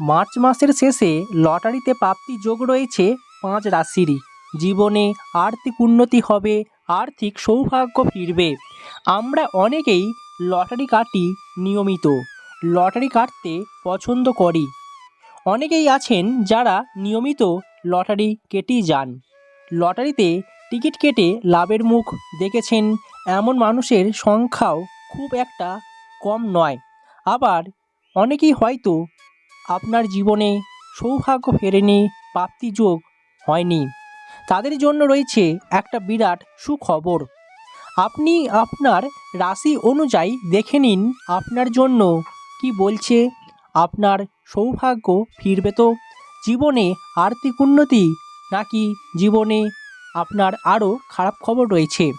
March মাসের শেষে লটারিতে প্রাপ্তি যোগ রয়েছে পাঁচ রাশিরই। জীবনে আর্থিক উন্নতি হবে, আর্থিক সৌভাগ্য ফিরবে। আমরা অনেকেই লটারি কাটি নিয়মিত, লটারি কাটতে পছন্দ করি। অনেকেই আছেন যারা নিয়মিত লটারি কেটেই যান। লটারিতে টিকিট কেটে লাভের মুখ দেখেছেন, এমন মানুষের সংখ্যাও খুব একটা কম নয়। আবার অনেকেই হয়তো আপনার জীবনে সৌভাগ্য ফেরেনি, প্রাপ্তিযোগ হয়নি। তাদের জন্য রয়েছে একটা বিরাট সুখবর। আপনি আপনার রাশি অনুযায়ী দেখে নিন আপনার জন্য কি বলছে। আপনার সৌভাগ্য ফিরবে তো? জীবনে আর্থিক উন্নতি নাকি জীবনে আপনার আরও খারাপ খবর রয়েছে?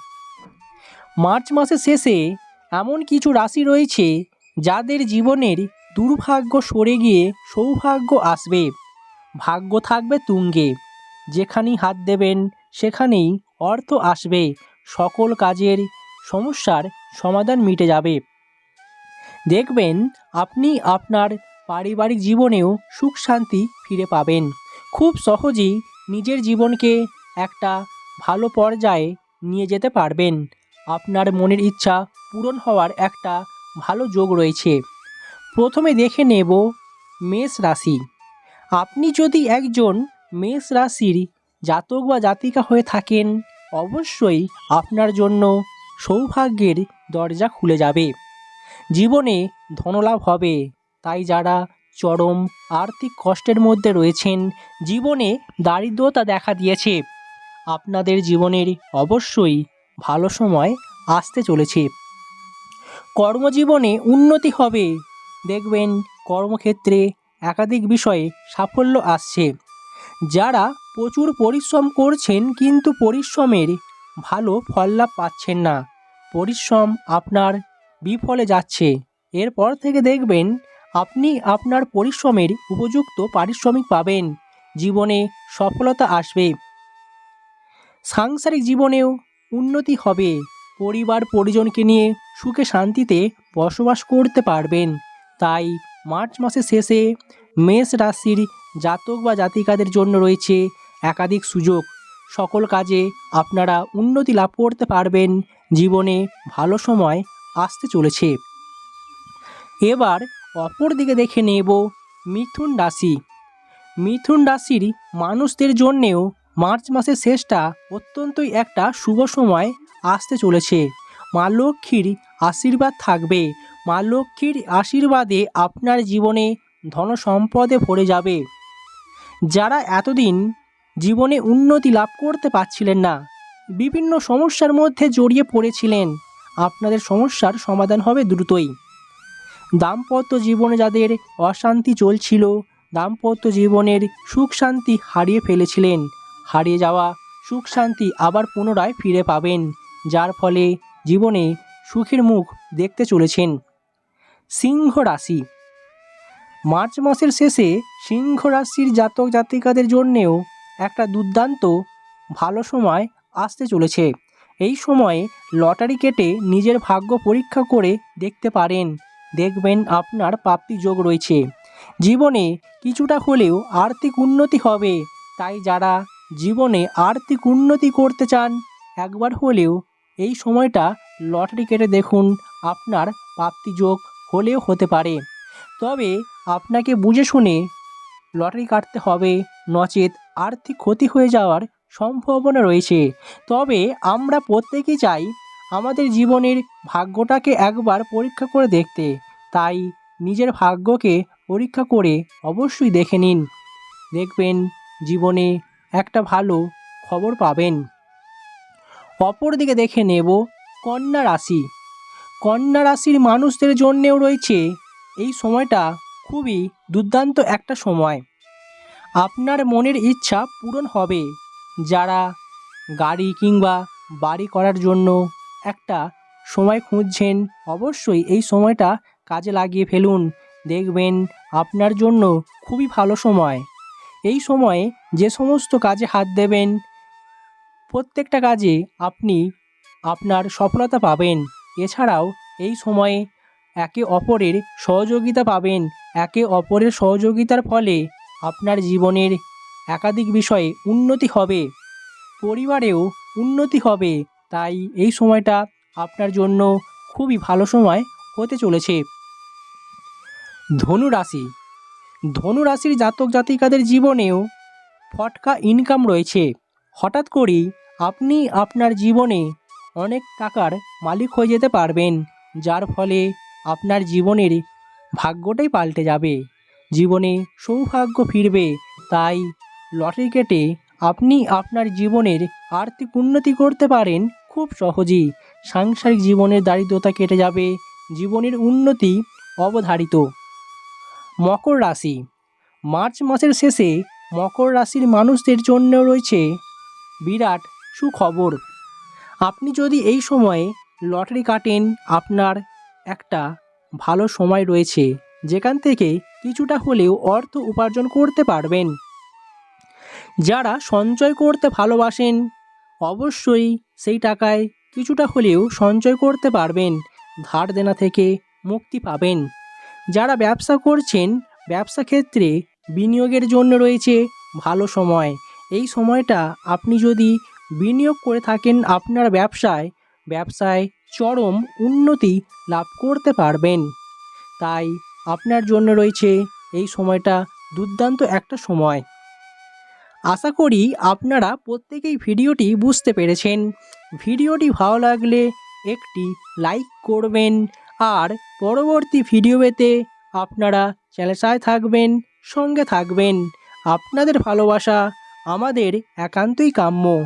মার্চ মাসের শেষে এমন কিছু রাশি রয়েছে যাদের জীবনের দুর্ভাগ্য সরে গিয়ে সৌভাগ্য আসবে। ভাগ্য থাকবে তুঙ্গে। যেখানেই হাত দেবেন, সেখানেই অর্থ আসবে। সকল কাজের সমস্যার সমাধান মিটে যাবে। দেখবেন, আপনি আপনার পারিবারিক জীবনেও সুখ শান্তি ফিরে পাবেন। খুব সহজেই নিজের জীবনকে একটা ভালো পর্যায়ে নিয়ে যেতে পারবেন। আপনার মনের ইচ্ছা পূরণ হওয়ার একটা ভালো যোগ রয়েছে। প্রথমে দেখে নেব মেষ রাশি। আপনি যদি একজন মেষ রাশির জাতক বা জাতিকা হয়ে থাকেন, অবশ্যই আপনার জন্য সৌভাগ্যের দরজা খুলে যাবে। জীবনে ধনলাভ হবে, তাই যারা চরম আর্থিক কষ্টের মধ্যে রয়েছেন, জীবনে দারিদ্রতা দেখা দিয়েছে। আপনাদের জীবনের অবশ্যই ভালো সময় আসতে চলেছে। কর্মজীবনে উন্নতি হবে দেখবেন কর্মক্ষেত্রে একাধিক বিষয়ে সাফল্য আসছে। যারা প্রচুর পরিশ্রম করছেন কিন্তু পরিশ্রমের ভালো ফল লাভ পাচ্ছেন না। পরিশ্রম আপনার বিফলে যাচ্ছে। এরপর থেকে দেখবেন আপনি আপনার পরিশ্রমের উপযুক্ত পারিশ্রমিক পাবেন। জীবনে সফলতা আসবে। সাংসারিক জীবনেও উন্নতি হবে। পরিবার পরিজনকে নিয়ে সুখে শান্তিতে বসবাস করতে পারবেন। তাই মার্চ মাসের শেষে মেষ রাশির জাতক বা জাতিকাদের জন্য রয়েছে একাধিক সুযোগ। সকল কাজে আপনারা উন্নতি লাভ করতে পারবেন। জীবনে ভালো সময় আসতে চলেছে। এবার অপর দিকে দেখে নেব মিথুন রাশি। মিথুন রাশির মানুষদের জন্যেও মার্চ মাসের শেষটা অত্যন্তই একটা শুভ সময় আসতে চলেছে। মা লক্ষ্মীর আশীর্বাদ থাকবে। মা লক্ষ্মীর আশীর্বাদে আপনার জীবনে ধন সম্পদে ভরে যাবে। যারা এতদিন জীবনে উন্নতি লাভ করতে পারছিলেন না, বিভিন্ন সমস্যার মধ্যে জড়িয়ে পড়েছিলেন, আপনাদের সমস্যার সমাধান হবে দ্রুতই। দাম্পত্য জীবনে যাদের অশান্তি চলছিল, দাম্পত্য জীবনের সুখ শান্তি হারিয়ে ফেলেছিলেন। হারিয়ে যাওয়া সুখ শান্তি আবার পুনরায় ফিরে পাবেন, যার ফলে জীবনে সুখের মুখ দেখতে চলেছেন। সিংহ রাশি। মার্চ মাসের শেষে সিংহ রাশির জাতক জাতিকাদের জন্যেও একটা দুর্দান্ত ভালো সময় আসতে চলেছে। এই সময়ে লটারি কেটে নিজের ভাগ্য পরীক্ষা করে দেখতে পারেন। দেখবেন আপনার প্রাপ্তি যোগ রয়েছে। জীবনে কিছুটা হলেও আর্থিক উন্নতি হবে। তাই যারা জীবনে আর্থিক উন্নতি করতে চান, একবার হলেও এই সময়টা লটারি কেটে দেখুন, আপনার প্রাপ্তি যোগ হলেও হতে পারে। তবে আপনাকে বুঝে শুনে লটারি কাটতে হবে, নচেত আর্থিক ক্ষতি হয়ে যাওয়ার সম্ভাবনা রয়েছে। তবে আমরা প্রত্যেকেই চাই আমাদের জীবনের ভাগ্যটাকে একবার পরীক্ষা করে দেখতে। তাই নিজের ভাগ্যকে পরীক্ষা করে অবশ্যই দেখে নিন। দেখবেন জীবনে একটা ভালো খবর পাবেন। অপরদিকে দেখে নেব কন্যা রাশি। কন্যা রাশির মানুষদের জন্যেও রয়েছে এই সময়টা খুবই দুর্দান্ত একটা সময়। আপনার মনের ইচ্ছা পূরণ হবে যারা গাড়ি কিংবা বাড়ি করার জন্য একটা সময় খুঁজছেন অবশ্যই এই সময়টা কাজে লাগিয়ে ফেলুন। দেখবেন আপনার জন্য খুবই ভালো সময়। এই সময়ে যে সমস্ত কাজে হাত দেবেন প্রত্যেকটা কাজে আপনি আপনার সফলতা পাবেন। এছাড়াও এই সময়ে একে অপরের সহযোগিতা পাবেন। একে অপরের সহযোগিতার ফলে আপনার জীবনের একাধিক বিষয়ে উন্নতি হবে। পরিবারেও উন্নতি হবে। তাই এই সময়টা আপনার জন্য খুবই ভালো সময় হতে চলেছে। ধনু রাশি ধনু রাশির জাতক জাতিকাদের জীবনেও ফটকা ইনকাম রয়েছে। হঠাৎ করেই আপনি আপনার জীবনে অনেক টাকার মালিক হয়ে যেতে পারবেন, যার ফলে আপনার জীবনের ভাগ্যটাই পাল্টে যাবে। জীবনে সৌভাগ্য ফিরবে, তাই লটারি কেটে আপনি আপনার জীবনের আর্থিক উন্নতি করতে পারেন খুব সহজেই। সাংসারিক জীবনের দারিদ্রতা কেটে যাবে, জীবনের উন্নতি অবধারিত। মকর রাশি। মার্চ মাসের শেষে মকর রাশির মানুষদের জন্য রয়েছে বিরাট সুখবর। আপনি যদি এই সময়ে লটারি কাটেন, আপনার একটা ভালো সময় রয়েছে, যেখান থেকে কিছুটা হলেও অর্থ উপার্জন করতে পারবেন। যারা সঞ্চয় করতে ভালোবাসেন, অবশ্যই সেই টাকায় কিছুটা হলেও সঞ্চয় করতে পারবেন, ধার দেনা থেকে মুক্তি পাবেন। যারা ব্যবসা করছেন, ব্যবসা ক্ষেত্রে বিনিয়োগের জন্য রয়েছে ভালো সময়। এই সময়টা আপনি যদি বিনিয়োগ করে থাকেন আপনার ব্যবসায়। ব্যবসায় চরম উন্নতি লাভ করতে পারবেন। তাই আপনার জন্য রয়েছে এই সময়টা দুর্দান্ত একটা সময়। আশা করি আপনারা প্রত্যেকেই ভিডিওটি বুঝতে পেরেছেন। ভিডিওটি ভালো লাগলে একটি লাইক করবেন আর পরবর্তী ভিডিও পেতে আপনারা চ্যানেল থাকবেন, সঙ্গে থাকবেন। আপনাদের ভালোবাসা আমাদের একান্তই কাম্য।